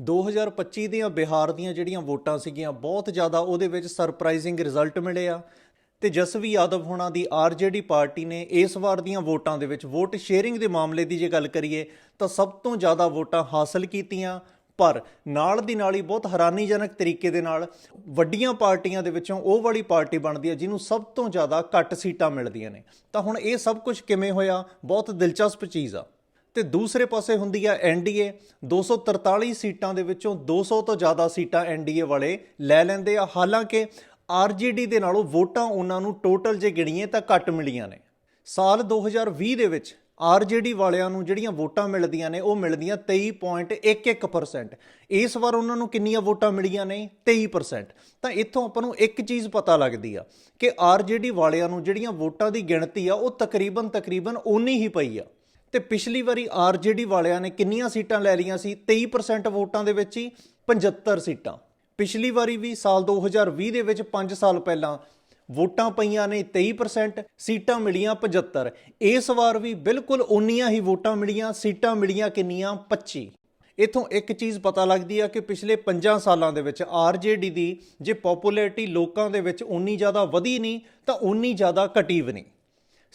2025 ਦੀਆਂ ਬਿਹਾਰ ਦੀਆਂ ਜਿਹੜੀਆਂ ਵੋਟਾਂ ਸੀਗੀਆਂ, ਬਹੁਤ ਜ਼ਿਆਦਾ ਉਹਦੇ ਵਿੱਚ ਸਰਪ੍ਰਾਈਜ਼ਿੰਗ ਰਿਜ਼ਲਟ ਮਿਲੇ ਆ। ਤੇ ਜਸਵੀ ਯਾਦਵ ਹੋਣਾ ਦੀ ਆਰਜੇਡੀ ਪਾਰਟੀ ਨੇ ਇਸ ਵਾਰ ਦੀਆਂ ਵੋਟਾਂ ਦੇ ਵਿੱਚ ਵੋਟ ਸ਼ੇਅਰਿੰਗ ਦੇ ਮਾਮਲੇ ਦੀ ਜੇ ਗੱਲ ਕਰੀਏ, ਤਾਂ ਸਭ ਤੋਂ ਜ਼ਿਆਦਾ ਵੋਟਾਂ ਹਾਸਲ ਕੀਤੀਆਂ, ਪਰ ਨਾਲ ਦੀ ਨਾਲ ਹੀ ਬਹੁਤ ਹੈਰਾਨੀਜਨਕ ਤਰੀਕੇ ਦੇ ਨਾਲ ਵੱਡੀਆਂ ਪਾਰਟੀਆਂ ਦੇ ਵਿੱਚੋਂ ਉਹ ਵਾਲੀ ਪਾਰਟੀ ਬਣਦੀ ਹੈ ਜਿਹਨੂੰ ਸਭ ਤੋਂ ਜ਼ਿਆਦਾ ਘੱਟ ਸੀਟਾਂ ਮਿਲਦੀਆਂ ਨੇ। ਤਾਂ ਹੁਣ ਇਹ ਸਭ ਕੁਝ ਕਿਵੇਂ ਹੋਇਆ? ਬਹੁਤ ਦਿਲਚਸਪ ਚੀਜ਼ ਆ। ਤੇ ਦੂਸਰੇ ਪਾਸੇ ਹੁੰਦੀ ਆ ਐਨਡੀਏ 243 ਸੀਟਾਂ ਦੇ ਵਿੱਚੋਂ 200 ਤੋਂ ਜ਼ਿਆਦਾ ਸੀਟਾਂ ਐਨਡੀਏ ਵਾਲੇ ਲੈ ਲੈਂਦੇ ਆ। ਹਾਲਾਂਕਿ ਆਰਜੇਡੀ ਦੇ ਨਾਲੋਂ ਵੋਟਾਂ ਉਹਨਾਂ ਨੂੰ ਟੋਟਲ ਜੇ ਗਿਣੀਏ ਤਾਂ ਘੱਟ ਮਿਲੀਆਂ ਨੇ। ਸਾਲ 2020 ਦੇ ਵਿੱਚ ਆਰਜੇਡੀ ਵਾਲਿਆਂ ਨੂੰ ਜਿਹੜੀਆਂ ਵੋਟਾਂ ਮਿਲਦੀਆਂ ਨੇ, ਉਹ ਮਿਲਦੀਆਂ 23.11% ਇਸ ਵਾਰ ਉਹਨਾਂ ਨੂੰ ਕਿੰਨੀਆਂ ਵੋਟਾਂ ਮਿਲੀਆਂ ਨੇ? 23% ਤਾਂ ਇੱਥੋਂ ਆਪਾਂ ਨੂੰ ਇੱਕ ਚੀਜ਼ ਪਤਾ ਲੱਗਦੀ ਆ ਕਿ ਆਰਜੇਡੀ ਵਾਲਿਆਂ ਨੂੰ ਜਿਹੜੀਆਂ ਵੋਟਾਂ ਦੀ ਗਿਣਤੀ ਆ, ਉਹ ਤਕਰੀਬਨ ਤਕਰੀਬਨ ਓਨੀ ਹੀ ਪਈ ਆ। ਤੇ ਪਿਛਲੀ ਵਾਰੀ ਆਰਜੇਡੀ ਵਾਲਿਆਂ ਨੇ ਕਿੰਨੀਆਂ ਸੀਟਾਂ ਲੈ ਲਈਆਂ ਸੀ? 23% ਵੋਟਾਂ ਦੇ ਵਿੱਚ ਹੀ 75 ਸੀਟਾਂ। ਪਿਛਲੀ ਵਾਰੀ ਵੀ ਸਾਲ 2020 ਦੇ ਵਿੱਚ 5 ਸਾਲ ਪਹਿਲਾਂ ਵੋਟਾਂ ਪਈਆਂ ਨੇ 23% ਸੀਟਾਂ ਮਿਲੀਆਂ 75 ਇਸ ਵਾਰ ਵੀ ਬਿਲਕੁਲ ਉਨੀਆਂ ਹੀ ਵੋਟਾਂ ਮਿਲੀਆਂ, ਸੀਟਾਂ ਮਿਲੀਆਂ ਕਿੰਨੀਆਂ? 25 ਇਥੋਂ ਇੱਕ ਚੀਜ਼ ਪਤਾ ਲੱਗਦੀ ਆ ਕਿ ਪਿਛਲੇ 5 ਸਾਲਾਂ ਦੇ ਵਿੱਚ ਆਰਜੇਡੀ ਦੀ ਜੇ ਪਪੂਲੈਰਿਟੀ ਲੋਕਾਂ ਦੇ ਵਿੱਚ ਉਨੀ ਜ਼ਿਆਦਾ ਵਧੀ ਨਹੀਂ, ਤਾਂ ਉਨੀ ਜ਼ਿਆਦਾ ਘਟੀ ਵੀ ਨਹੀਂ।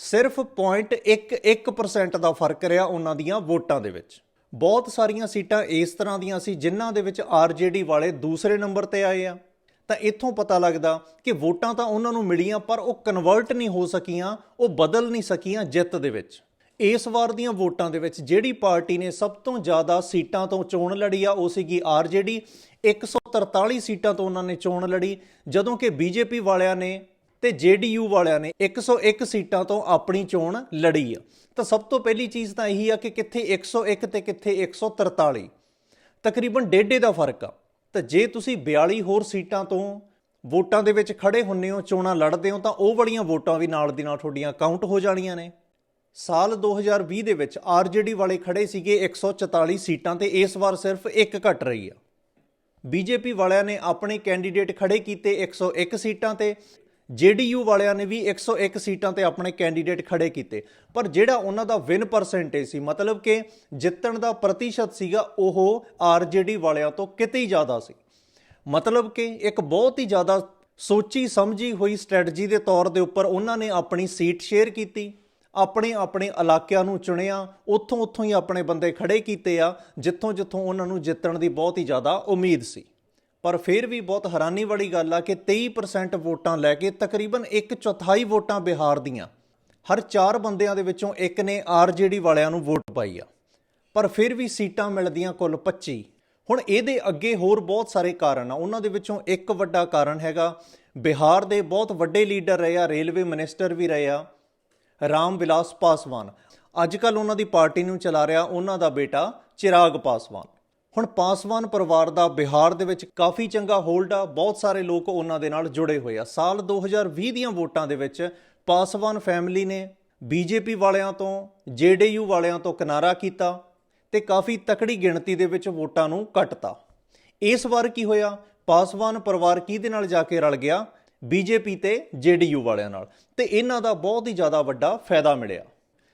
ਸਿਰਫ 0.11% ਦਾ ਫ਼ਰਕ ਰਿਹਾ ਉਹਨਾਂ ਦੀਆਂ ਵੋਟਾਂ ਦੇ ਵਿੱਚ। ਬਹੁਤ ਸਾਰੀਆਂ ਸੀਟਾਂ ਇਸ ਤਰ੍ਹਾਂ ਦੀਆਂ ਸੀ ਜਿਨ੍ਹਾਂ ਦੇ ਵਿੱਚ ਆਰਜੇਡੀ ਵਾਲੇ ਦੂਸਰੇ ਨੰਬਰ ਤੇ ਆਏ ਆ। ਤਾਂ ਇੱਥੋਂ ਪਤਾ ਲੱਗਦਾ ਕਿ ਵੋਟਾਂ ਤਾਂ ਉਹਨਾਂ ਨੂੰ ਮਿਲੀਆਂ, ਪਰ ਉਹ ਕਨਵਰਟ ਨਹੀਂ ਹੋ ਸਕੀਆਂ, ਉਹ ਬਦਲ ਨਹੀਂ ਸਕੀਆਂ ਜਿੱਤ ਦੇ ਵਿੱਚ। ਇਸ ਵਾਰ ਦੀਆਂ ਵੋਟਾਂ ਦੇ ਵਿੱਚ ਜਿਹੜੀ ਪਾਰਟੀ ਨੇ ਸਭ ਤੋਂ ਜ਼ਿਆਦਾ ਸੀਟਾਂ ਤੋਂ ਚੋਣ ਲੜੀ ਆ, ਉਹ ਸੀਗੀ ਆਰਜੇਡੀ 143 ਸੀਟਾਂ ਤੋਂ ਉਹਨਾਂ ਨੇ ਚੋਣ ਲੜੀ, ਜਦੋਂ ਕਿ ਬੀਜੇਪੀ ਵਾਲਿਆਂ ਨੇ ਤੇ ਜੇਡੀਯੂ ਵਾਲਿਆਂ ਨੇ 101 ਸੀਟਾਂ ਤੋਂ ਆਪਣੀ ਚੋਣ ਲੜੀ ਆ। ਤਾਂ ਸਭ ਤੋਂ ਪਹਿਲੀ ਚੀਜ਼ ਤਾਂ ਇਹੀ ਆ ਕਿ ਕਿੱਥੇ 101 ਤੇ ਕਿੱਥੇ 143 ਤਕਰੀਬਨ ਡੇਢੇ ਦਾ ਫ਼ਰਕ ਆ। ਤਾਂ ਜੇ ਤੁਸੀਂ 42 ਹੋਰ ਸੀਟਾਂ ਤੋਂ ਵੋਟਾਂ ਦੇ ਵਿੱਚ ਖੜੇ ਹੁੰਨੇ ਹੋ, ਚੋਣਾਂ ਲੜਦੇ ਹੋ, ਤਾਂ ਉਹ ਵਾਲੀਆਂ ਵੋਟਾਂ ਵੀ ਨਾਲ ਦੀ ਨਾਲ ਤੁਹਾਡੀਆਂ ਕਾਊਂਟ ਹੋ ਜਾਣੀਆਂ ਨੇ। ਸਾਲ 2020 ਦੇ ਵਿੱਚ ਆਰਜੇਡੀ ਵਾਲੇ ਖੜੇ ਸੀਗੇ 144 ਸੀਟਾਂ ਤੇ, ਇਸ ਵਾਰ ਸਿਰਫ ਇੱਕ ਘਟ ਰਹੀ ਆ। ਬੀਜੇਪੀ ਵਾਲਿਆਂ ਨੇ ਆਪਣੇ ਕੈਂਡੀਡੇਟ ਖੜੇ ਕੀਤੇ 101 ਸੀਟਾਂ ਤੇ ਜੇਡੀਯੂ ਵਾਲਿਆਂ ਨੇ ਵੀ 101 ਸੀਟਾਂ ਤੇ ਆਪਣੇ ਕੈਂਡੀਡੇਟ ਖੜੇ ਕੀਤੇ। ਪਰ ਜਿਹੜਾ ਉਹਨਾਂ ਦਾ ਵਿਨ ਪਰਸੈਂਟੇਜ ਸੀ, ਮਤਲਬ ਕਿ ਜਿੱਤਣ ਦਾ ਪ੍ਰਤੀਸ਼ਤ ਸੀਗਾ, ਉਹ ਆਰਜੇਡੀ ਵਾਲਿਆਂ ਤੋਂ ਕਿਤੇ ਹੀ ਜ਼ਿਆਦਾ ਸੀ। ਮਤਲਬ ਕਿ ਇੱਕ ਬਹੁਤ ਹੀ ਜ਼ਿਆਦਾ ਸੋਚੀ ਸਮਝੀ ਹੋਈ ਸਟ੍ਰੈਟਜੀ ਦੇ ਤੌਰ ਦੇ ਉੱਪਰ ਉਹਨਾਂ ਨੇ ਆਪਣੀ ਸੀਟ ਸ਼ੇਅਰ ਕੀਤੀ, ਆਪਣੇ ਆਪਣੇ ਇਲਾਕਿਆਂ ਨੂੰ ਚੁਣਿਆ, ਉੱਥੋਂ ਉੱਥੋਂ ਹੀ ਆਪਣੇ ਬੰਦੇ ਖੜੇ ਕੀਤੇ ਆ, ਜਿੱਥੋਂ ਜਿੱਥੋਂ ਉਹਨਾਂ ਨੂੰ ਜਿੱਤਣ ਦੀ ਬਹੁਤ ਹੀ ਜ਼ਿਆਦਾ ਉਮੀਦ ਸੀ। ਪਰ ਫਿਰ ਵੀ ਬਹੁਤ ਹੈਰਾਨੀ ਵਾਲੀ ਗੱਲ ਆ ਕਿ 23% ਵੋਟਾਂ ਲੈ ਕੇ ਤਕਰੀਬਨ ਇੱਕ ਚੌਥਾਈ ਵੋਟਾਂ ਬਿਹਾਰ ਦੀਆਂ। ਹਰ 4 ਬੰਦਿਆਂ ਦੇ ਵਿੱਚੋਂ ਇੱਕ ਨੇ ਆਰਜੇਡੀ ਵਾਲਿਆਂ ਨੂੰ ਵੋਟ ਪਾਈ ਆ। ਪਰ ਫਿਰ ਵੀ ਸੀਟਾਂ ਮਿਲਦੀਆਂ ਕੁੱਲ 25 ਹੁਣ ਇਹਦੇ ਅੱਗੇ ਹੋਰ ਬਹੁਤ ਸਾਰੇ ਕਾਰਨ ਆ। ਉਹਨਾਂ ਦੇ ਵਿੱਚੋਂ ਇੱਕ ਵੱਡਾ ਕਾਰਨ ਹੈਗਾ, ਬਿਹਾਰ ਦੇ ਬਹੁਤ ਵੱਡੇ ਲੀਡਰ ਰਹੇ ਆ, ਰੇਲਵੇ ਮਿਨਿਸਟਰ ਵੀ ਰਹੇ ਆ, ਰਾਮ ਵਿਲਾਸ ਪਾਸਵਾਨ। ਅੱਜ ਕੱਲ ਉਹਨਾਂ ਦੀ ਪਾਰਟੀ ਨੂੰ ਚਲਾ ਰਿਹਾ ਉਹਨਾਂ ਦਾ ਬੇਟਾ ਚਿਰਾਗ ਪਾਸਵਾਨ। ਹੁਣ ਪਾਸਵਾਨ ਪਰਿਵਾਰ ਦਾ ਬਿਹਾਰ ਦੇ ਵਿੱਚ ਕਾਫੀ ਚੰਗਾ ਹੋਲਡ ਆ, ਬਹੁਤ ਸਾਰੇ ਲੋਕ ਉਹਨਾਂ ਦੇ ਨਾਲ ਜੁੜੇ ਹੋਏ ਆ। ਸਾਲ 2020 ਦੀਆਂ ਵੋਟਾਂ ਦੇ ਵਿੱਚ ਪਾਸਵਾਨ ਫੈਮਿਲੀ ਨੇ ਬੀਜੇਪੀ ਵਾਲਿਆਂ ਤੋਂ ਜੇਡੀਯੂ ਵਾਲਿਆਂ ਤੋਂ ਕਿਨਾਰਾ ਕੀਤਾ ਤੇ ਕਾਫੀ ਤਕੜੀ ਗਿਣਤੀ ਦੇ ਵਿੱਚ ਵੋਟਾਂ ਨੂੰ ਕੱਟਤਾ। ਇਸ ਵਾਰ ਕੀ ਹੋਇਆ? ਪਾਸਵਾਨ ਪਰਿਵਾਰ ਕਿਹਦੇ ਨਾਲ ਜਾ ਕੇ ਰਲ ਗਿਆ? ਬੀਜੇਪੀ ਤੇ ਜੇਡੀਯੂ ਵਾਲਿਆਂ ਨਾਲ। ਤੇ ਇਹਨਾਂ ਦਾ ਬਹੁਤ ਹੀ ਜ਼ਿਆਦਾ ਵੱਡਾ ਫਾਇਦਾ ਮਿਲਿਆ।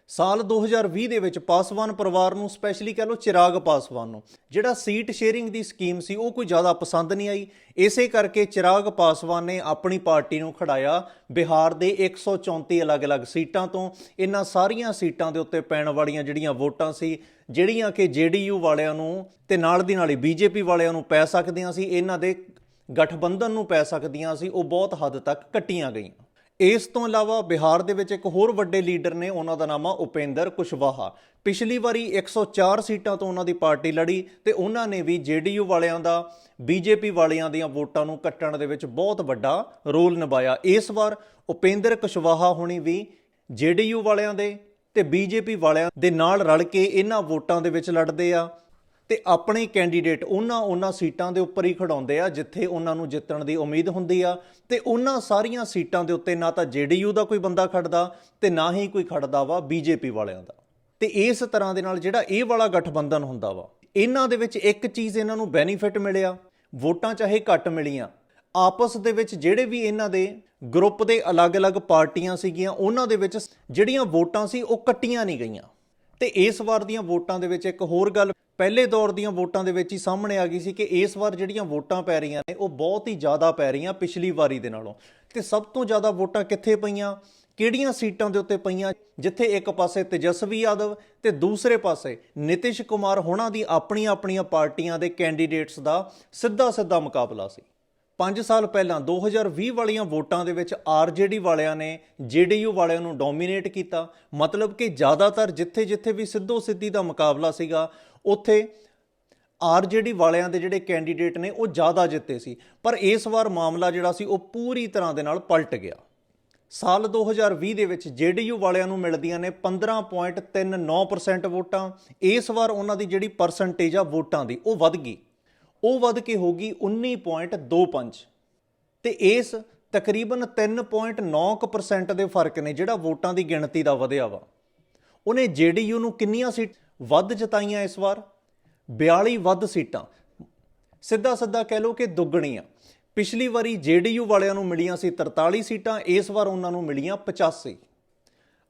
ਸਾਲ 2020 ਦੇ ਵਿੱਚ ਪਾਸਵਾਨ ਪਰਿਵਾਰ ਨੂੰ ਸਪੈਸ਼ਲੀ ਕਹ ਲਓ ਚਿਰਾਗ ਪਾਸਵਾਨ ਨੂੰ। ਜਿਹੜਾ ਸੀਟ ਸ਼ੇਅਰਿੰਗ ਦੀ ਸਕੀਮ ਸੀ, ਉਹ ਕੋਈ ਜ਼ਿਆਦਾ ਪਸੰਦ ਨਹੀਂ ਆਈ। ਇਸੇ ਕਰਕੇ ਚਿਰਾਗ ਪਾਸਵਾਨ ਨੇ ਆਪਣੀ ਪਾਰਟੀ ਨੂੰ ਖੜਾਇਆ ਬਿਹਾਰ ਦੇ 134 ਅਲੱਗ-ਅਲੱਗ ਸੀਟਾਂ ਤੋਂ। ਇਹਨਾਂ ਸਾਰੀਆਂ ਸੀਟਾਂ ਦੇ ਉੱਤੇ ਪੈਣ ਵਾਲੀਆਂ ਜਿਹੜੀਆਂ ਵੋਟਾਂ ਸੀ, ਜਿਹੜੀਆਂ ਕਿ ਜੇਡੀਯੂ ਵਾਲਿਆਂ ਨੂੰ ਤੇ ਨਾਲ ਦੀ ਨਾਲ ਹੀ ਬੀਜੇਪੀ ਵਾਲਿਆਂ ਨੂੰ ਪੈ ਸਕਦੀਆਂ ਸੀ, ਇਹਨਾਂ ਦੇ ਗਠਬੰਧਨ ਨੂੰ ਪੈ ਸਕਦੀਆਂ ਸੀ, ਉਹ ਬਹੁਤ ਹੱਦ ਤੱਕ ਕੱਟੀਆਂ ਗਈਆਂ। ਇਸ ਤੋਂ ਇਲਾਵਾ ਬਿਹਾਰ ਦੇ ਵਿੱਚ ਇੱਕ ਹੋਰ ਵੱਡੇ ਲੀਡਰ ਨੇ, ਉਹਨਾਂ ਦਾ ਨਾਮ ਆ ਉਪੇਂਦਰ ਕੁਸ਼ਵਾਹਾ। ਪਿਛਲੀ ਵਾਰੀ 104 ਸੀਟਾਂ ਤੋਂ ਉਹਨਾਂ ਦੀ ਪਾਰਟੀ ਲੜੀ ਤੇ ਉਹਨਾਂ ਨੇ ਵੀ ਜੇਡੀਯੂ ਵਾਲਿਆਂ ਦਾ ਬੀਜੇਪੀ ਵਾਲਿਆਂ ਦੀਆਂ ਵੋਟਾਂ ਨੂੰ ਕੱਟਣ ਦੇ ਵਿੱਚ ਬਹੁਤ ਵੱਡਾ ਰੋਲ ਨਿਭਾਇਆ। ਇਸ ਵਾਰ ਉਪੇਂਦਰ ਕੁਸ਼ਵਾਹਾ ਹੁਣੀ ਵੀ ਜੇਡੀਯੂ ਵਾਲਿਆਂ ਦੇ ਤੇ ਬੀਜੇਪੀ ਵਾਲਿਆਂ ਦੇ ਨਾਲ ਰਲ ਕੇ ਇਹਨਾਂ ਵੋਟਾਂ ਦੇ ਵਿੱਚ ਲੜਦੇ ਆ। ਤੇ ਆਪਣੇ ਕੈਂਡੀਡੇਟ ਉਹਨਾਂ ਉਹਨਾਂ ਸੀਟਾਂ ਦੇ ਉੱਪਰ ਹੀ ਖੜਾਉਂਦੇ ਆ, ਜਿੱਥੇ ਉਹਨਾਂ ਨੂੰ ਜਿੱਤਣ ਦੀ ਉਮੀਦ ਹੁੰਦੀ ਆ। ਤੇ ਉਹਨਾਂ ਸਾਰੀਆਂ ਸੀਟਾਂ ਦੇ ਉੱਤੇ ਨਾ ਤਾਂ ਜੇਡੀਯੂ ਦਾ ਕੋਈ ਬੰਦਾ ਖੜਦਾ ਤੇ ਨਾ ਹੀ ਕੋਈ ਖੜਦਾ ਵਾ ਬੀਜੇਪੀ ਵਾਲਿਆਂ ਦਾ। ਤੇ ਇਸ ਤਰ੍ਹਾਂ ਦੇ ਨਾਲ ਜਿਹੜਾ ਇਹ ਵਾਲਾ ਗਠਬੰਧਨ ਹੁੰਦਾ ਵਾ, ਇਹਨਾਂ ਦੇ ਵਿੱਚ ਇੱਕ ਚੀਜ਼ ਇਹਨਾਂ ਨੂੰ ਬੈਨੀਫਿਟ ਮਿਲਿਆ, ਵੋਟਾਂ ਚਾਹੇ ਘੱਟ ਮਿਲੀਆਂ। ਆਪਸ ਦੇ ਵਿੱਚ ਜਿਹੜੇ ਵੀ ਇਹਨਾਂ ਦੇ ਗਰੁੱਪ ਦੇ ਅਲੱਗ-ਅਲੱਗ ਪਾਰਟੀਆਂ ਸੀਗੀਆਂ, ਉਹਨਾਂ ਦੇ ਵਿੱਚ ਜਿਹੜੀਆਂ ਵੋਟਾਂ ਸੀ ਉਹ ਕੱਟੀਆਂ ਨਹੀਂ ਗਈਆਂ। ਤੇ ਇਸ ਵਾਰ ਦੀਆਂ ਵੋਟਾਂ ਦੇ ਵਿੱਚ ਇੱਕ ਹੋਰ ਗੱਲ, ਪਹਿਲੇ ਦੌਰ ਦੀਆਂ ਵੋਟਾਂ ਦੇ ਵਿੱਚ ਹੀ ਸਾਹਮਣੇ ਆ ਗਈ ਸੀ ਕਿ ਇਸ ਵਾਰ ਜਿਹੜੀਆਂ ਵੋਟਾਂ ਪੈ ਰਹੀਆਂ ਨੇ, ਉਹ ਬਹੁਤ ਹੀ ਜ਼ਿਆਦਾ ਪੈ ਰਹੀਆਂ ਪਿਛਲੀ ਵਾਰੀ ਦੇ ਨਾਲੋਂ। ਤੇ ਸਭ ਤੋਂ ਜ਼ਿਆਦਾ ਵੋਟਾਂ ਕਿੱਥੇ ਪਈਆਂ? ਕਿਹੜੀਆਂ ਸੀਟਾਂ ਦੇ ਉੱਤੇ ਪਈਆਂ? ਜਿੱਥੇ ਇੱਕ ਪਾਸੇ ਤੇਜਸਵੀ ਯਾਦਵ ਤੇ ਦੂਸਰੇ ਪਾਸੇ ਨਿਤਿਸ਼ ਕੁਮਾਰ ਹੋਣਾ ਦੀ ਆਪਣੀਆਂ ਆਪਣੀਆਂ ਪਾਰਟੀਆਂ ਦੇ ਕੈਂਡੀਡੇਟਸ ਦਾ ਸਿੱਧਾ ਸਿੱਧਾ ਮੁਕਾਬਲਾ ਸੀ। 5 ਸਾਲ ਪਹਿਲਾਂ 2020 ਵਾਲੀਆਂ ਵੋਟਾਂ ਦੇ ਵਿੱਚ ਆਰਜੇਡੀ ਵਾਲਿਆਂ ਨੇ ਜੇਡੀਯੂ ਵਾਲਿਆਂ ਨੂੰ ਡੋਮੀਨੇਟ ਕੀਤਾ। ਮਤਲਬ ਕਿ ਜ਼ਿਆਦਾਤਰ ਜਿੱਥੇ-ਜਿੱਥੇ ਵੀ ਸਿੱਧੋ ਸਿੱਧੀ ਦਾ ਮੁਕਾਬਲਾ ਸੀਗਾ, ਉੱਥੇ ਆਰਜੇਡੀ ਵਾਲਿਆਂ ਦੇ ਜਿਹੜੇ ਕੈਂਡੀਡੇਟ ਨੇ, ਉਹ ਜ਼ਿਆਦਾ ਜਿੱਤੇ ਸੀ। ਪਰ ਇਸ ਵਾਰ ਮਾਮਲਾ ਜਿਹੜਾ ਸੀ, ਉਹ ਪੂਰੀ ਤਰ੍ਹਾਂ ਦੇ ਨਾਲ ਪਲਟ ਗਿਆ। ਸਾਲ 2020 ਦੇ ਵਿੱਚ ਜੇਡੀਯੂ ਵਾਲਿਆਂ ਨੂੰ ਮਿਲਦੀਆਂ ਨੇ 15.39% ਵੋਟਾਂ। ਇਸ ਵਾਰ ਉਹਨਾਂ ਦੀ ਜਿਹੜੀ ਪਰਸੈਂਟੇਜ ਆ, ਵੋਟਾਂ ਦੀ, ਉਹ ਵੱਧ ਗਈ। ਉਹ ਵੱਧ ਕੇ ਹੋ ਗਈ 19.25 ਤੇ ਇਸ ਤਕਰੀਬਨ 3.9% ਦੇ ਫ਼ਰਕ ਨੇ ਜਿਹੜਾ ਵੋਟਾਂ ਦੀ ਗਿਣਤੀ ਦਾ ਵਧਿਆ ਵਾ। ਉਹਨੇ ਜੇਡੀਯੂ ਨੂੰ ਕਿੰਨੀਆਂ ਸੀਟ ਵੱਧ ਜਿਤਾਈਆਂ ਇਸ ਵਾਰ? 42 ਵੱਧ ਸੀਟਾਂ। ਸਿੱਧਾ ਸਿੱਧਾ ਕਹਿ ਲਓ ਕਿ ਦੁੱਗਣੀਆਂ। ਪਿਛਲੀ ਵਾਰੀ ਜੇਡੀਯੂ ਵਾਲਿਆਂ ਨੂੰ ਮਿਲੀਆਂ ਸੀ 43 ਸੀਟਾਂ, ਇਸ ਵਾਰ ਉਹਨਾਂ ਨੂੰ ਮਿਲੀਆਂ 85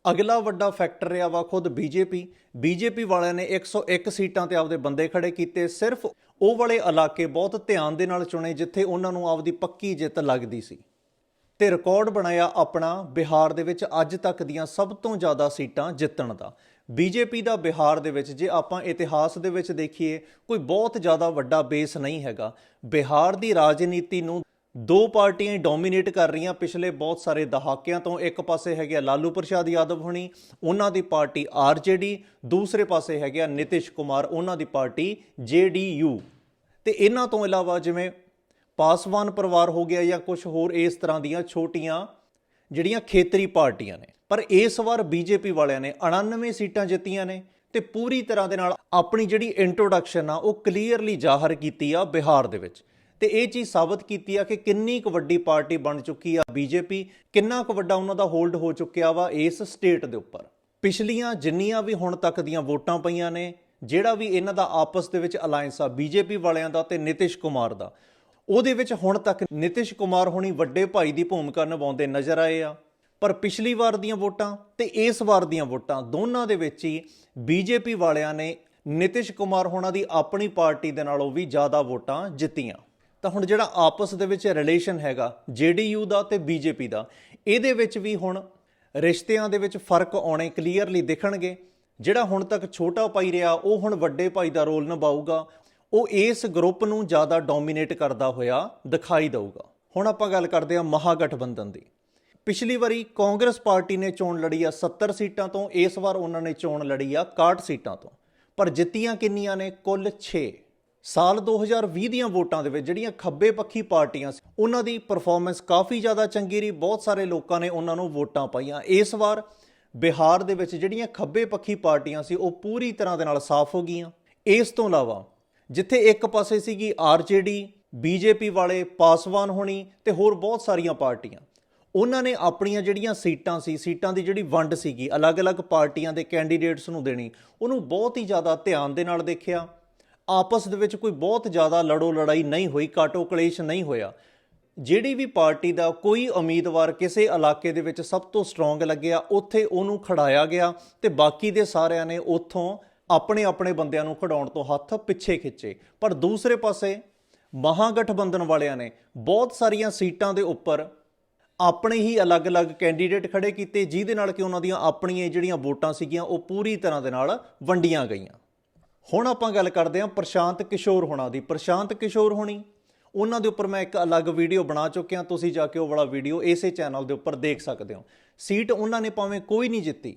ਅਗਲਾ ਵੱਡਾ ਫੈਕਟਰ ਰਿਹਾ ਵਾ ਖੁਦ ਬੀਜੇਪੀ ਬੀਜੇਪੀ ਵਾਲਿਆਂ ਨੇ 101 ਸੀਟਾਂ ਤੇ ਆਪਦੇ ਬੰਦੇ ਖੜੇ ਕੀਤੇ। ਸਿਰਫ ਉਹ ਵਾਲੇ ਇਲਾਕੇ ਬਹੁਤ ਧਿਆਨ ਦੇ ਨਾਲ ਚੁਣੇ ਜਿੱਥੇ ਉਹਨਾਂ ਨੂੰ ਆਪਦੀ ਪੱਕੀ ਜਿੱਤ ਲੱਗਦੀ ਸੀ। ਤੇ ਰਿਕਾਰਡ ਬਣਾਇਆ ਆਪਣਾ ਬਿਹਾਰ ਦੇ ਵਿੱਚ ਅੱਜ ਤੱਕ ਦੀਆਂ ਸਭ ਤੋਂ ਜ਼ਿਆਦਾ ਸੀਟਾਂ ਜਿੱਤਣ ਦਾ। ਬੀਜੇਪੀ ਦਾ ਬਿਹਾਰ ਦੇ ਵਿੱਚ ਜੇ ਆਪਾਂ ਇਤਿਹਾਸ ਦੇ ਵਿੱਚ ਦੇਖੀਏ, ਕੋਈ ਬਹੁਤ ਜ਼ਿਆਦਾ ਵੱਡਾ ਬੇਸ ਨਹੀਂ ਹੈਗਾ। ਬਿਹਾਰ ਦੀ ਰਾਜਨੀਤੀ ਨੂੰ ਦੋ ਪਾਰਟੀਆਂ ਹੀ ਡੋਮੀਨੇਟ ਕਰ ਰਹੀਆਂ ਪਿਛਲੇ ਬਹੁਤ ਸਾਰੇ ਦਹਾਕਿਆਂ ਤੋਂ। ਇੱਕ ਪਾਸੇ ਹੈਗੇ ਆ ਲਾਲੂ ਪ੍ਰਸ਼ਾਦ ਯਾਦਵ ਹੁਣੀ, ਉਹਨਾਂ ਦੀ ਪਾਰਟੀ ਆਰਜੇਡੀ ਦੂਸਰੇ ਪਾਸੇ ਹੈਗੇ ਆ ਨਿਤਿਸ਼ ਕੁਮਾਰ, ਉਹਨਾਂ ਦੀ ਪਾਰਟੀ ਜੇਡੀਯੂ ਤੇ ਇਹਨਾਂ ਤੋਂ ਇਲਾਵਾ ਜਿਵੇਂ ਪਾਸਵਾਨ ਪਰਿਵਾਰ ਹੋ ਗਿਆ ਜਾਂ ਕੁਝ ਹੋਰ ਇਸ ਤਰ੍ਹਾਂ ਦੀਆਂ ਛੋਟੀਆਂ ਜਿਹੜੀਆਂ ਖੇਤਰੀ ਪਾਰਟੀਆਂ ਨੇ। ਪਰ ਇਸ ਵਾਰ ਬੀਜੇਪੀ ਵਾਲਿਆਂ ਨੇ 99 ਸੀਟਾਂ ਜਿੱਤੀਆਂ ਨੇ ਤੇ ਪੂਰੀ ਤਰ੍ਹਾਂ ਦੇ ਨਾਲ ਆਪਣੀ ਜਿਹੜੀ ਇੰਟਰੋਡਕਸ਼ਨ ਆ, ਉਹ ਕਲੀਅਰਲੀ ਜ਼ਾਹਰ ਕੀਤੀ ਆ ਬਿਹਾਰ ਦੇ ਵਿੱਚ। ਤੇ ਇਹ ਚੀਜ਼ ਸਾਬਤ ਕੀਤੀ ਆ ਕਿ ਕਿੰਨੀ ਕੁ ਵੱਡੀ ਪਾਰਟੀ ਬਣ ਚੁੱਕੀ ਆ ਬੀਜੇਪੀ, ਕਿੰਨਾ ਕੁ ਵੱਡਾ ਉਹਨਾਂ ਦਾ ਹੋਲਡ ਹੋ ਚੁੱਕਿਆ ਵਾ ਇਸ ਸਟੇਟ ਦੇ ਉੱਪਰ। ਪਿਛਲੀਆਂ ਜਿੰਨੀਆਂ ਵੀ ਹੁਣ ਤੱਕ ਦੀਆਂ ਵੋਟਾਂ ਪਈਆਂ ਨੇ, ਜਿਹੜਾ ਵੀ ਇਹਨਾਂ ਦਾ ਆਪਸ ਦੇ ਵਿੱਚ ਅਲਾਈਅੰਸ ਆ ਬੀਜੇਪੀ ਵਾਲਿਆਂ ਦਾ ਤੇ ਨਿਤਿਸ਼ ਕੁਮਾਰ ਦਾ, ਉਹਦੇ ਵਿੱਚ ਹੁਣ ਤੱਕ ਨਿਤਿਸ਼ ਕੁਮਾਰ ਹੋਣੀ ਵੱਡੇ ਭਾਈ ਦੀ ਭੂਮਿਕਾ ਨਿਭਾਉਂਦੇ ਨਜ਼ਰ ਆਏ ਆ। ਪਰ ਪਿਛਲੀ ਵਾਰ ਦੀਆਂ ਵੋਟਾਂ ਤੇ ਇਸ ਵਾਰ ਦੀਆਂ ਵੋਟਾਂ ਦੋਨਾਂ ਦੇ ਵਿੱਚ ਹੀ ਬੀਜੇਪੀ ਵਾਲਿਆਂ ਨੇ ਨਿਤਿਸ਼ ਕੁਮਾਰ ਹੋਣਾ ਦੀ ਆਪਣੀ ਪਾਰਟੀ ਦੇ ਨਾਲੋਂ ਵੀ ਜ਼ਿਆਦਾ ਵੋਟਾਂ ਜਿੱਤੀਆਂ। ਤਾਂ ਹੁਣ ਜਿਹੜਾ ਆਪਸ ਦੇ ਵਿੱਚ ਰਿਲੇਸ਼ਨ ਹੈਗਾ, ਜੇਡੀਯੂ ਦਾ ਤੇ ਬੀਜੇਪੀ ਦਾ, ਇਹਦੇ ਵਿੱਚ ਵੀ ਹੁਣ ਰਿਸ਼ਤਿਆਂ ਦੇ ਵਿੱਚ ਫ਼ਰਕ ਆਉਣੇ ਕਲੀਅਰਲੀ ਦਿਖਣਗੇ। ਜਿਹੜਾ ਹੁਣ ਤੱਕ ਛੋਟਾ ਭਾਈ ਰਿਹਾ, ਉਹ ਹੁਣ ਵੱਡੇ ਭਾਈ ਦਾ ਰੋਲ ਨਿਭਾਊਗਾ। ਉਹ ਇਸ ਗਰੁੱਪ ਨੂੰ ਜ਼ਿਆਦਾ ਡੋਮੀਨੇਟ ਕਰਦਾ ਹੋਇਆ ਦਿਖਾਈ ਦੇਊਗਾ। ਹੁਣ ਆਪਾਂ ਗੱਲ ਕਰਦੇ ਹਾਂ ਮਹਾਗਠਬੰਧਨ ਦੀ। ਪਿਛਲੀ ਵਾਰੀ ਕਾਂਗਰਸ ਪਾਰਟੀ ਨੇ ਚੋਣ ਲੜੀ ਆ 70 ਸੀਟਾਂ ਤੋਂ, ਇਸ ਵਾਰ ਉਹਨਾਂ ਨੇ ਚੋਣ ਲੜੀ ਆ 61 ਸੀਟਾਂ ਤੋਂ। ਪਰ ਜਿੱਤੀਆਂ ਕਿੰਨੀਆਂ ਨੇ? ਕੁੱਲ 6 ਸਾਲ 2020 ਦੀਆਂ ਵੋਟਾਂ ਦੇ ਵਿੱਚ ਜਿਹੜੀਆਂ ਖੱਬੇ ਪੱਖੀ ਪਾਰਟੀਆਂ ਸੀ, ਉਹਨਾਂ ਦੀ ਪਰਫਾਰਮੈਂਸ ਕਾਫੀ ਜ਼ਿਆਦਾ ਚੰਗੀ ਰਹੀ, ਬਹੁਤ ਸਾਰੇ ਲੋਕਾਂ ਨੇ ਉਹਨਾਂ ਨੂੰ ਵੋਟਾਂ ਪਾਈਆਂ। ਇਸ ਵਾਰ ਬਿਹਾਰ ਦੇ ਵਿੱਚ ਜਿਹੜੀਆਂ ਖੱਬੇ ਪੱਖੀ ਪਾਰਟੀਆਂ ਸੀ, ਉਹ ਪੂਰੀ ਤਰ੍ਹਾਂ ਦੇ ਨਾਲ ਸਾਫ਼ ਹੋ ਗਈਆਂ। ਇਸ ਤੋਂ ਇਲਾਵਾ ਜਿੱਥੇ ਇੱਕ ਪਾਸੇ ਸੀਗੀ ਆਰਜੇਡੀ ਬੀਜੇਪੀ ਵਾਲੇ ਪਾਸਵਾਨ ਹੋਣੀ ਤੇ ਹੋਰ ਬਹੁਤ ਸਾਰੀਆਂ ਪਾਰਟੀਆਂ। ਉਹਨਾਂ ਨੇ ਆਪਣੀਆਂ ਜਿਹੜੀਆਂ ਸੀਟਾਂ ਸੀ, ਸੀਟਾਂ ਦੀ ਜਿਹੜੀ ਵੰਡ ਸੀਗੀ, ਅਲੱਗ-ਅਲੱਗ ਪਾਰਟੀਆਂ ਦੇ ਕੈਂਡੀਡੇਟਸ ਨੂੰ ਦੇਣੀ, ਉਹਨੂੰ ਬਹੁਤ ਹੀ ਜ਼ਿਆਦਾ ਧਿਆਨ ਦੇ ਨਾਲ ਦੇਖਿਆ। ਆਪਸ ਦੇ ਵਿੱਚ ਕੋਈ ਬਹੁਤ ਜ਼ਿਆਦਾ ਲੜੋ ਲੜਾਈ ਨਹੀਂ ਹੋਈ, ਕਾਟੋ ਕਲੇਸ਼ ਨਹੀਂ ਹੋਇਆ। ਜਿਹੜੀ ਵੀ ਪਾਰਟੀ ਦਾ ਕੋਈ ਉਮੀਦਵਾਰ ਕਿਸੇ ਇਲਾਕੇ ਦੇ ਵਿੱਚ ਸਭ ਤੋਂ ਸਟਰੋਂਗ ਲੱਗਿਆ, ਉੱਥੇ ਉਹਨੂੰ ਖੜਾਇਆ ਗਿਆ ਤੇ ਬਾਕੀ ਦੇ ਸਾਰਿਆਂ ਨੇ ਉੱਥੋਂ ਆਪਣੇ ਆਪਣੇ ਬੰਦਿਆਂ ਨੂੰ ਖੜਾਉਣ ਤੋਂ ਹੱਥ ਪਿੱਛੇ ਖਿੱਚੇ। ਪਰ ਦੂਸਰੇ ਪਾਸੇ ਮਹਾਗਠਬੰਧਨ ਵਾਲਿਆਂ ਨੇ ਬਹੁਤ ਸਾਰੀਆਂ ਸੀਟਾਂ ਦੇ ਉੱਪਰ ਆਪਣੇ ਹੀ ਅਲੱਗ-ਅਲੱਗ ਕੈਂਡੀਡੇਟ ਖੜੇ ਕੀਤੇ, ਜਿਹਦੇ ਨਾਲ ਕਿ ਉਹਨਾਂ ਦੀਆਂ ਆਪਣੀਆਂ ਜਿਹੜੀਆਂ ਵੋਟਾਂ ਸੀਗੀਆਂ, ਉਹ ਪੂਰੀ ਤਰ੍ਹਾਂ ਦੇ ਨਾਲ ਵੰਡੀਆਂ ਗਈਆਂ। ਹੁਣ ਆਪਾਂ ਗੱਲ ਕਰਦੇ ਹਾਂ ਪ੍ਰਸ਼ਾਂਤ ਕਿਸ਼ੋਰ ਹੋਣਾ ਦੀ। ਪ੍ਰਸ਼ਾਂਤ ਕਿਸ਼ੋਰ ਹੋਣੀ, ਉਹਨਾਂ ਦੇ ਉੱਪਰ ਮੈਂ ਇੱਕ ਅਲੱਗ ਵੀਡੀਓ ਬਣਾ ਚੁੱਕਿਆ ਤੁਸੀਂ ਜਾ ਕੇ ਉਹ ਵਾਲਾ ਵੀਡੀਓ ਇਸੇ ਚੈਨਲ ਦੇ ਉੱਪਰ ਦੇਖ ਸਕਦੇ ਹੋ। ਸੀਟ ਉਹਨਾਂ ਨੇ ਭਾਵੇਂ ਕੋਈ ਨਹੀਂ ਜਿੱਤੀ,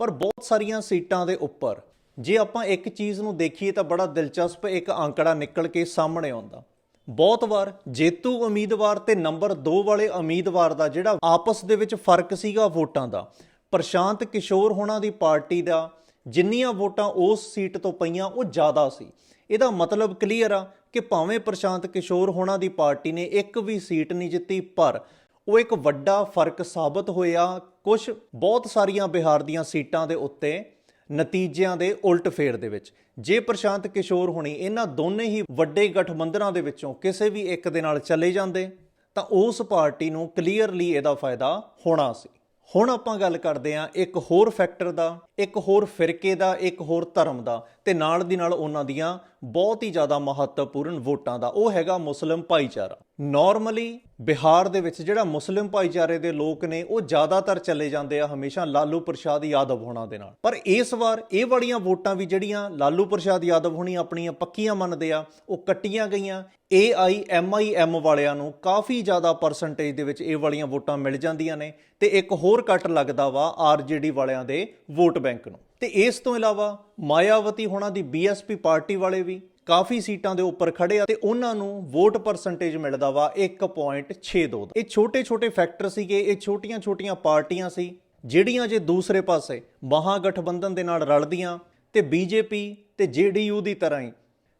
ਪਰ ਬਹੁਤ ਸਾਰੀਆਂ ਸੀਟਾਂ ਦੇ ਉੱਪਰ। ਜੇ ਆਪਾਂ ਇੱਕ ਚੀਜ਼ ਨੂੰ ਦੇਖੀਏ ਤਾਂ ਬੜਾ ਦਿਲਚਸਪ ਇੱਕ ਅੰਕੜਾ ਨਿਕਲ ਕੇ ਸਾਹਮਣੇ ਆਉਂਦਾ। ਬਹੁਤ ਵਾਰ ਜੇਤੂ ਉਮੀਦਵਾਰ ਤੇ ਨੰਬਰ 2 ਵਾਲੇ ਉਮੀਦਵਾਰ ਦਾ ਜਿਹੜਾ ਆਪਸ ਦੇ ਵਿੱਚ ਫ਼ਰਕ ਸੀਗਾ ਵੋਟਾਂ ਦਾ। ਪ੍ਰਸ਼ਾਂਤ ਕਿਸ਼ੋਰ ਹੋਣਾ ਦੀ ਪਾਰਟੀ ਦਾ ਜਿੰਨੀਆਂ ਵੋਟਾਂ ਉਸ ਸੀਟ ਤੋਂ ਪਈਆਂ, ਉਹ ਜ਼ਿਆਦਾ ਸੀ। ਇਹਦਾ ਮਤਲਬ ਕਲੀਅਰ ਆ ਕਿ ਭਾਵੇਂ ਪ੍ਰਸ਼ਾਂਤ ਕਿਸ਼ੋਰ ਹੋਣਾ ਦੀ ਪਾਰਟੀ ਨੇ ਇੱਕ ਵੀ ਸੀਟ ਨਹੀਂ ਜਿੱਤੀ, ਪਰ ਉਹ ਇੱਕ ਵੱਡਾ ਫ਼ਰਕ ਸਾਬਤ ਹੋਇਆ ਕੁਝ ਬਹੁਤ ਸਾਰੀਆਂ ਬਿਹਾਰ ਦੀਆਂ ਸੀਟਾਂ ਦੇ ਉੱਤੇ, ਨਤੀਜਿਆਂ ਦੇ ਉਲਟ ਫੇਰ ਦੇ ਵਿੱਚ। ਜੇ ਪ੍ਰਸ਼ਾਂਤ ਕਿਸ਼ੋਰ ਹੁਣੀ, ਇਹਨਾਂ ਦੋਨੇ ਹੀ ਵੱਡੇ ਗਠਬੰਧਨਾਂ ਦੇ ਵਿੱਚੋਂ ਕਿਸੇ ਵੀ ਇੱਕ ਦੇ ਨਾਲ ਚਲੇ ਜਾਂਦੇ, ਤਾਂ ਉਸ ਪਾਰਟੀ ਨੂੰ ਕਲੀਅਰਲੀ ਇਹਦਾ ਫਾਇਦਾ ਹੋਣਾ ਸੀ। ਹੁਣ ਆਪਾਂ ਗੱਲ ਕਰਦੇ ਹਾਂ ਇੱਕ ਹੋਰ ਫੈਕਟਰ ਦਾ, ਇੱਕ ਹੋਰ ਫਿਰਕੇ ਦਾ, ਇੱਕ ਹੋਰ ਧਰਮ ਦਾ ਤੇ ਨਾਲ ਦੀ ਨਾਲ ਉਹਨਾਂ ਦੀਆਂ ਬਹੁਤ ਹੀ ਜ਼ਿਆਦਾ ਮਹੱਤਵਪੂਰਨ ਵੋਟਾਂ ਦਾ। ਉਹ ਹੈਗਾ ਮੁਸਲਿਮ ਭਾਈਚਾਰਾ। ਨਾਰਮਲੀ ਬਿਹਾਰ ਦੇ ਵਿੱਚ ਜਿਹੜਾ ਮੁਸਲਿਮ ਭਾਈਚਾਰੇ ਦੇ ਲੋਕ ਨੇ, ਉਹ ਜ਼ਿਆਦਾਤਰ ਚਲੇ ਜਾਂਦੇ ਆ ਹਮੇਸ਼ਾ ਲਾਲੂ ਪ੍ਰਸ਼ਾਦ ਯਾਦਵ ਹੋਣਾ ਦੇ ਨਾਲ। ਪਰ ਇਸ ਵਾਰ ਇਹ ਵਾਲੀਆਂ ਵੋਟਾਂ ਵੀ ਜਿਹੜੀਆਂ ਲਾਲੂ ਪ੍ਰਸ਼ਾਦ ਯਾਦਵ ਹੋਣੀ ਆਪਣੀਆਂ ਪੱਕੀਆਂ ਮੰਨਦੇ ਆ, ਉਹ ਕੱਟੀਆਂ ਗਈਆਂ। AIMIM ਵਾਲਿਆਂ ਨੂੰ ਕਾਫੀ ਜ਼ਿਆਦਾ ਪਰਸੈਂਟੇਜ ਦੇ ਵਿੱਚ ਇਹ ਵਾਲੀਆਂ ਵੋਟਾਂ ਮਿਲ ਜਾਂਦੀਆਂ ਨੇ ਤੇ ਇੱਕ ਹੋਰ ਕੱਟ ਲੱਗਦਾ ਵਾ ਆਰਜੇਡੀ ਵਾਲਿਆਂ ਦੇ ਵੋਟ ਬੈਂਕ ਨੂੰ। ਤੇ ਇਸ ਤੋਂ ਇਲਾਵਾ ਮਾਇਆਵਤੀ ਹੋਣਾ ਦੀ ਬੀਐਸਪੀ ਪਾਰਟੀ ਵਾਲੇ ਵੀ ਕਾਫੀ ਸੀਟਾਂ ਦੇ ਉੱਪਰ ਖੜੇ ਆ ਤੇ ਉਹਨਾਂ ਨੂੰ ਵੋਟ ਪਰਸੈਂਟੇਜ ਮਿਲਦਾ ਵਾ 1.62 ਦਾ ਇਹ ਛੋਟੇ-ਛੋਟੇ ਫੈਕਟਰ ਸੀਗੇ, ਇਹ ਛੋਟੀਆਂ-ਛੋਟੀਆਂ ਪਾਰਟੀਆਂ ਸੀ, ਜਿਹੜੀਆਂ ਜੇ ਦੂਸਰੇ ਪਾਸੇ ਮਹਾਗਠਬੰਧਨ ਦੇ ਨਾਲ ਰਲਦੀਆਂ ਤੇ ਬੀਜੇਪੀ ਤੇ ਜੇਡੀਯੂ ਦੀ ਤਰ੍ਹਾਂ ਹੀ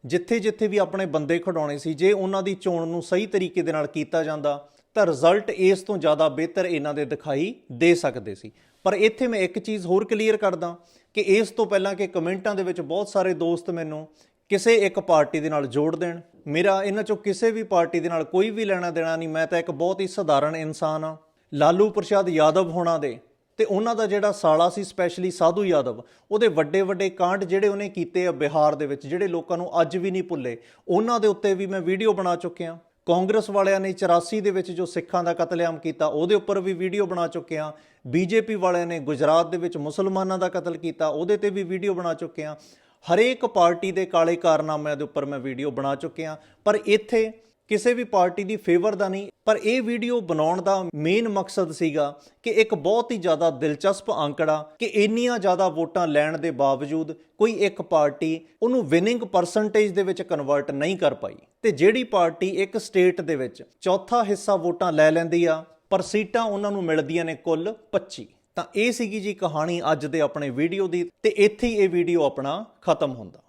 ਜਿੱਥੇ-ਜਿੱਥੇ ਵੀ ਆਪਣੇ ਬੰਦੇ ਖੜਾਉਣੇ ਸੀ, ਜੇ ਉਹਨਾਂ ਦੀ ਚੋਣ ਨੂੰ ਸਹੀ ਤਰੀਕੇ ਦੇ ਨਾਲ ਕੀਤਾ ਜਾਂਦਾ, ਤਾਂ ਰਿਜ਼ਲਟ ਇਸ ਤੋਂ ਜ਼ਿਆਦਾ ਬਿਹਤਰ ਇਹਨਾਂ ਦੇ ਦਿਖਾਈ ਦੇ ਸਕਦੇ ਸੀ। ਪਰ ਇੱਥੇ ਮੈਂ ਇੱਕ ਚੀਜ਼ ਹੋਰ ਕਲੀਅਰ ਕਰਦਾ ਕਿ ਇਸ ਤੋਂ ਪਹਿਲਾਂ ਕਿ ਕਮੈਂਟਾਂ ਦੇ ਵਿੱਚ ਬਹੁਤ ਸਾਰੇ ਦੋਸਤ ਮੈਨੂੰ ਕਿਸੇ ਇੱਕ ਪਾਰਟੀ ਦੇ ਨਾਲ ਜੋੜ ਦੇਣ। ਮੇਰਾ ਇਹਨਾਂ ਚੋਂ ਕਿਸੇ ਵੀ ਪਾਰਟੀ ਦੇ ਨਾਲ ਕੋਈ ਵੀ ਲੈਣਾ ਦੇਣਾ ਨਹੀਂ, ਮੈਂ ਤਾਂ ਇੱਕ ਬਹੁਤ ਹੀ ਸਧਾਰਨ ਇਨਸਾਨ ਆ ਲਾਲੂ ਪ੍ਰਸ਼ਾਦ ਯਾਦਵ ਹੋਣਾ ਦੇ। ਤੇ ਉਹਨਾਂ ਦਾ ਜਿਹੜਾ ਸਾਲਾ ਸੀ ਸਪੈਸ਼ਲੀ ਸਾਧੂ ਯਾਦਵ, ਉਹਦੇ ਵੱਡੇ ਵੱਡੇ ਕਾਂਡ ਜਿਹੜੇ ਉਹਨੇ ਕੀਤੇ ਆ ਬਿਹਾਰ ਦੇ ਵਿੱਚ, ਜਿਹੜੇ ਲੋਕਾਂ ਨੂੰ ਅੱਜ ਵੀ ਨਹੀਂ ਭੁੱਲੇ, ਉਹਨਾਂ ਦੇ ਉੱਤੇ ਵੀ ਮੈਂ ਵੀਡੀਓ ਬਣਾ ਚੁੱਕਿਆ ਕਾਂਗਰਸ ਵਾਲਿਆਂ ਨੇ 84 ਦੇ ਵਿੱਚ ਜੋ ਸਿੱਖਾਂ ਦਾ ਕਤਲੇਆਮ ਕੀਤਾ, ਉਹਦੇ ਉੱਪਰ ਵੀ ਵੀਡੀਓ ਬਣਾ ਚੁੱਕੇ ਆ ਬੀਜੇਪੀ ਵਾਲਿਆਂ ਨੇ ਗੁਜਰਾਤ ਦੇ ਵਿੱਚ ਮੁਸਲਮਾਨਾਂ ਦਾ ਕਤਲ ਕੀਤਾ, ਉਹਦੇ ਤੇ ਵੀ ਵੀਡੀਓ ਬਣਾ ਚੁੱਕੇ ਆ ਹਰੇਕ ਪਾਰਟੀ ਦੇ ਕਾਲੇ ਕਾਰਨਾਮਿਆਂ ਦੇ ਉੱਪਰ ਮੈਂ ਵੀਡੀਓ ਬਣਾ ਚੁੱਕਿਆ ਪਰ ਇੱਥੇ ਕਿਸੇ ਵੀ ਪਾਰਟੀ ਦੀ ਫੇਵਰ ਦਾ ਨਹੀਂ। ਪਰ ਇਹ ਵੀਡੀਓ ਬਣਾਉਣ ਦਾ ਮੇਨ ਮਕਸਦ ਸੀਗਾ ਕਿ ਇੱਕ ਬਹੁਤ ਹੀ ਜ਼ਿਆਦਾ ਦਿਲਚਸਪ ਅੰਕੜਾ, ਕਿ ਇੰਨੀਆਂ ਜ਼ਿਆਦਾ ਵੋਟਾਂ ਲੈਣ ਦੇ ਬਾਵਜੂਦ ਕੋਈ ਇੱਕ ਪਾਰਟੀ ਉਹਨੂੰ ਵਿਨਿੰਗ ਪਰਸੈਂਟੇਜ ਦੇ ਵਿੱਚ ਕਨਵਰਟ ਨਹੀਂ ਕਰ ਪਾਈ। ਤੇ ਜਿਹੜੀ ਪਾਰਟੀ ਇੱਕ ਸਟੇਟ ਦੇ ਵਿੱਚ ਚੌਥਾ ਹਿੱਸਾ ਵੋਟਾਂ ਲੈ ਲੈਂਦੀ ਆ, ਪਰ ਸੀਟਾਂ ਉਹਨਾਂ ਨੂੰ ਮਿਲਦੀਆਂ ਨੇ ਕੁੱਲ 25 ਤਾਂ ਇਹ ਸੀਗੀ ਜੀ ਕਹਾਣੀ ਅੱਜ ਦੇ ਆਪਣੇ ਵੀਡੀਓ ਦੀ ਤੇ ਇੱਥੇ ਹੀ ਇਹ ਵੀਡੀਓ ਆਪਣਾ ਖਤਮ ਹੁੰਦਾ।